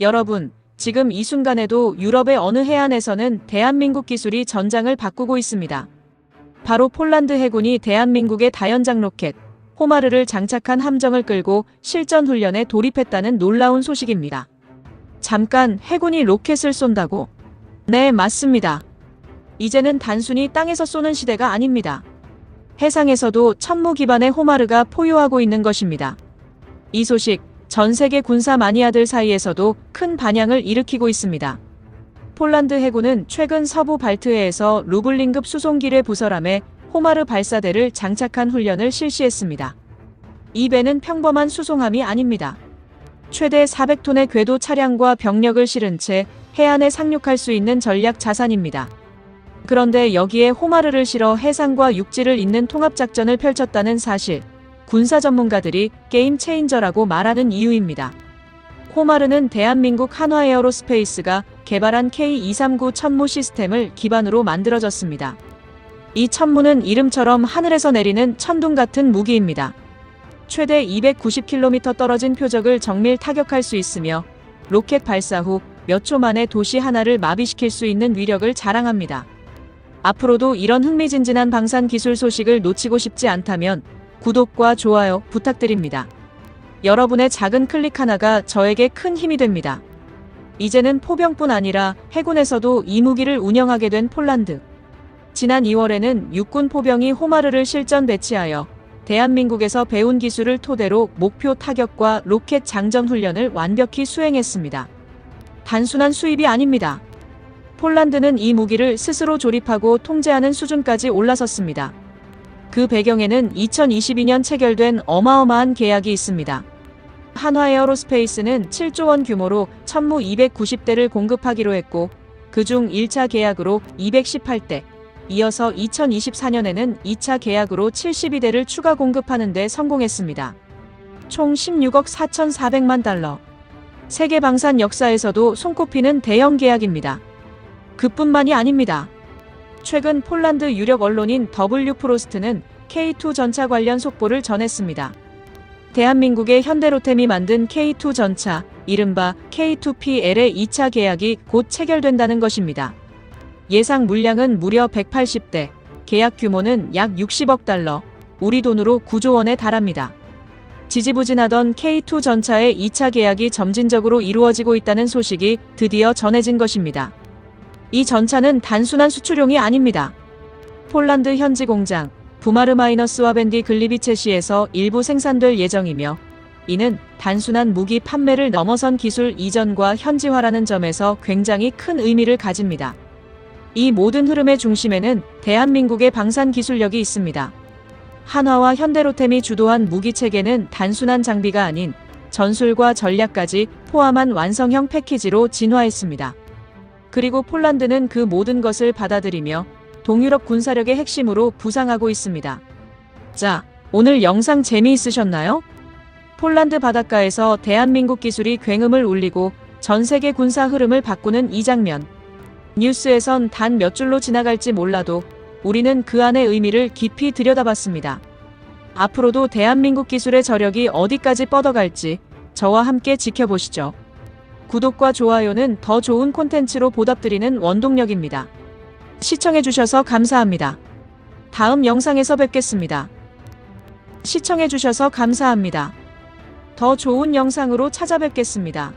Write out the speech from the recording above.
여러분, 지금 이 순간에도 유럽의 어느 해안에서는 대한민국 기술이 전장을 바꾸고 있습니다. 바로 폴란드 해군이 대한민국의 다연장 로켓 호마르를 장착한 함정을 끌고 실전 훈련에 돌입했다는 놀라운 소식입니다. 잠깐 해군이 로켓을 쏜다고? 네, 맞습니다. 이제는 단순히 땅에서 쏘는 시대가 아닙니다. 해상에서도 천무 기반의 호마르가 포효하고 있는 것입니다. 이 소식 전 세계 군사 마니아들 사이에서도 큰 반향을 일으키고 있습니다. 폴란드 해군은 최근 서부 발트해에서 루블링급 수송기를 부설함에 호마르 발사대를 장착한 훈련을 실시했습니다. 이 배는 평범한 수송함이 아닙니다. 최대 400톤의 궤도 차량과 병력을 실은 채 해안에 상륙할 수 있는 전략 자산입니다. 그런데 여기에 호마르를 실어 해상과 육지를 잇는 통합작전을 펼쳤다는 사실, 군사 전문가들이 게임 체인저라고 말하는 이유입니다. 호마르는 대한민국 한화에어로스페이스가 개발한 K239 천무 시스템을 기반으로 만들어졌습니다. 이 천무는 이름처럼 하늘에서 내리는 천둥 같은 무기입니다. 최대 290km 떨어진 표적을 정밀 타격할 수 있으며 로켓 발사 후 몇 초 만에 도시 하나를 마비시킬 수 있는 위력을 자랑합니다. 앞으로도 이런 흥미진진한 방산 기술 소식을 놓치고 싶지 않다면 구독과 좋아요 부탁드립니다. 여러분의 작은 클릭 하나가 저에게 큰 힘이 됩니다. 이제는 포병뿐 아니라 해군에서도 이 무기를 운영하게 된 폴란드. 지난 2월에는 육군 포병이 호마르를 실전 배치하여 대한민국에서 배운 기술을 토대로 목표 타격과 로켓 장전 훈련을 완벽히 수행했습니다. 단순한 수입이 아닙니다. 폴란드는 이 무기를 스스로 조립하고 통제하는 수준까지 올라섰습니다. 그 배경에는 2022년 체결된 어마어마한 계약이 있습니다. 한화에어로스페이스는 7조 원 규모로 천무 290대를 공급하기로 했고, 그중 1차 계약으로 218대, 이어서 2024년에는 2차 계약으로 72대를 추가 공급하는 데 성공했습니다. 총 16억 4,400만 달러. 세계 방산 역사에서도 손꼽히는 대형 계약입니다. 그뿐만이 아닙니다. 최근 폴란드 유력 언론인 W 프로스트는 K2 전차 관련 속보를 전했습니다. 대한민국의 현대로템이 만든 K2 전차, 이른바 K2PL의 2차 계약이 곧 체결된다는 것입니다. 예상 물량은 무려 180대, 계약 규모는 약 60억 달러, 우리 돈으로 9조 원에 달합니다. 지지부진하던 K2 전차의 2차 계약이 점진적으로 이루어지고 있다는 소식이 드디어 전해진 것입니다. 이 전차는 단순한 수출용이 아닙니다. 폴란드 현지 공장 부마르 마이너스와 밴디 글리비체시에서 일부 생산될 예정이며 이는 단순한 무기 판매를 넘어선 기술 이전과 현지화라는 점에서 굉장히 큰 의미를 가집니다. 이 모든 흐름의 중심에는 대한민국의 방산 기술력이 있습니다. 한화와 현대로템이 주도한 무기 체계는 단순한 장비가 아닌 전술과 전략까지 포함한 완성형 패키지로 진화했습니다. 그리고 폴란드는 그 모든 것을 받아들이며 동유럽 군사력의 핵심으로 부상하고 있습니다. 자, 오늘 영상 재미있으셨나요? 폴란드 바닷가에서 대한민국 기술이 굉음을 울리고 전 세계 군사 흐름을 바꾸는 이 장면. 뉴스에선 단 몇 줄로 지나갈지 몰라도 우리는 그 안의 의미를 깊이 들여다봤습니다. 앞으로도 대한민국 기술의 저력이 어디까지 뻗어갈지 저와 함께 지켜보시죠. 구독과 좋아요는 더 좋은 콘텐츠로 보답드리는 원동력입니다. 시청해주셔서 감사합니다. 다음 영상에서 뵙겠습니다. 시청해주셔서 감사합니다. 더 좋은 영상으로 찾아뵙겠습니다.